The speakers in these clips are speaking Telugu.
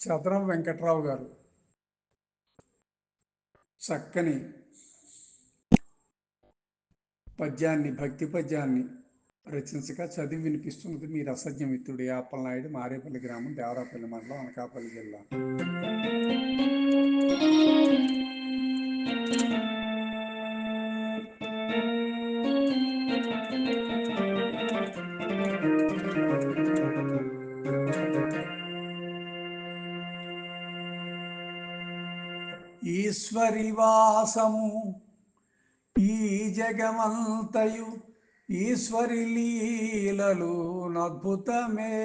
చదరం వెంకట్రావు గారు. చక్కని పద్యాన్ని భక్తి పద్యాన్ని రచించగా చదివి వినిపిస్తున్నది మీ రసజ్ఞ మిత్రుడు యాపలనాయుడు మారేపల్లి గ్రామం దేవరాపల్లి మండలం అనకాపల్లి జిల్లా. ఈశ్వరివాసము. ఈ జగమంతయు ఈశ్వరి లీలలు అద్భుతమే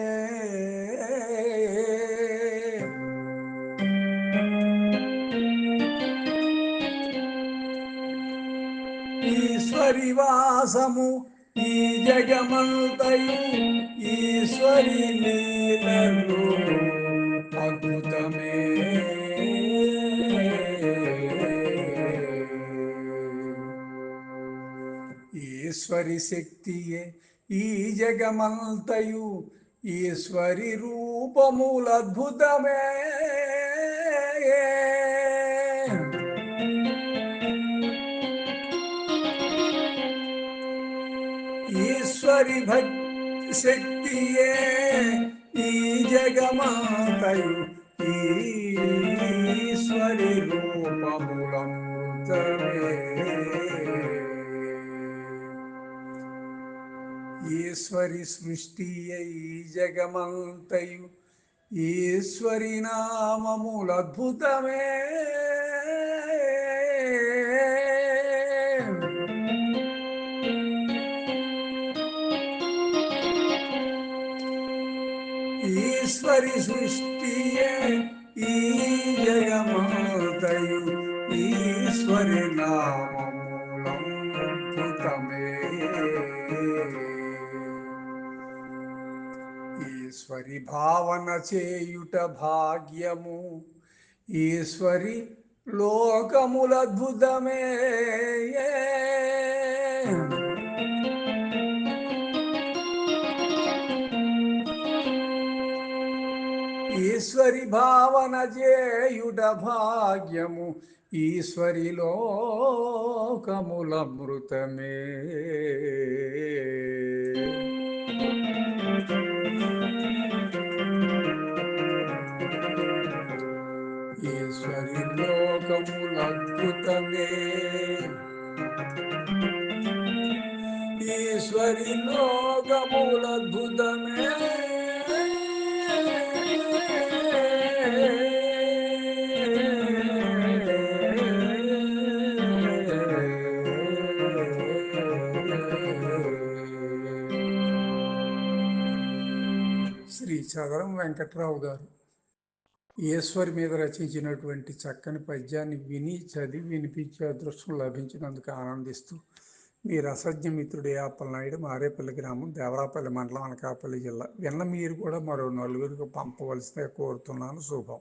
ఈశ్వరివాసము ఈ జగమంతయు ఈశ్వరి లీలలు ఈశ్వరి శక్తియే ఈ జగమంతయు ఈశ్వరి రూపములద్భుతమే ఈశ్వరి భక్తి శక్తియే ఈ జగమంతయు ఈశ్వరి రూపములమృతమే ఈశ్వరి సృష్టి ఈ జగమంతయు. ఈశ్వరి నామములద్భుతమే ఈశ్వరి సృష్టియే ఈ జగమంతయు. ఈశ్వరి నామములద్భుతమే ఈశ్వరి భావన చేయుట భాగ్యము. ఈశ్వరి లోకములద్భుతమే ఈశ్వరి భావన చేయుట భాగ్యము. ఈశ్వరి లోకములమృతమే ఈశ్వరి లోకములద్భుతమే ఈశ్వరి లోకములద్భుతమే శ్రీ చదరం వెంకట్రావు గారు. ఈశ్వరి మీద రచించినటువంటి చక్కని పద్యాన్ని విని చదివి వినిపించే అదృష్టం లభించినందుకు ఆనందిస్తూ మీ రసజ్ఞ మిత్రుడు యాపలనాయుడు మారేపల్లి గ్రామం దేవరాపల్లి మండలం అనకాపల్లి జిల్లా. విన్న మీరు కూడా మరో నలుగురికి పంపవలసిందే కోరుతున్నాను. శుభం.